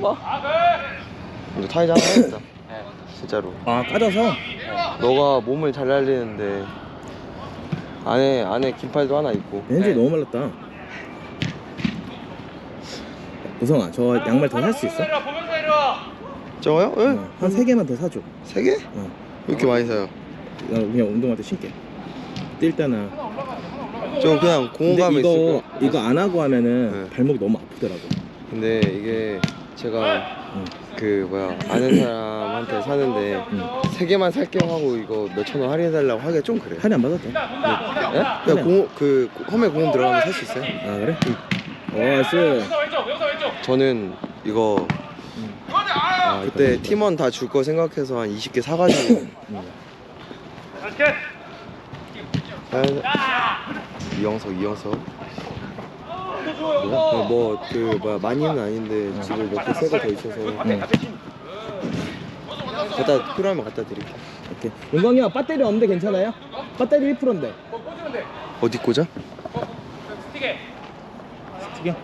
봐. 근데 타이즈 하나 해야겠다. 진짜로. 아 까져서 너가 몸을 잘 날리는데 안에 안에 긴팔도 하나 있고. 현재 너무 말랐다 우성아 저 양말 더 살 수 있어? 저거요? 예? 어, 한세 개만 더 사줘 세 개? 어. 왜 이렇게 많이 사요? 나 그냥 운동할 때 신게 뛸 때나 저 그냥 근데 이거 있을 거. 이거 안 하고 하면은 네. 발목이 너무 아프더라고 근데 이게 제가 응. 그 뭐야 아는 사람한테 사는데 세 개만 살게요 하고 이거 몇 천 원 할인해달라고 하기가 좀 그래. 할인 안 받아도 돼? 예? 그냥 공, 그 홈에 공원 들어가면 살 수 있어요. 아 그래? 어 쓰. 저는 이거 아, 그때 이거. 팀원 다 줄 거 생각해서 한 20개 사가지고 응. 이영석 이영석 뭐그 뭐야 많이는 아닌데 집에 몇개 새거 더 있어서 응. 갖다 필요하면 갖다 드릴게 오케이. 용광이 형 배터리 없는데 괜찮아요? 배터리 1%인데. 어디 꽂아? 스틱이요?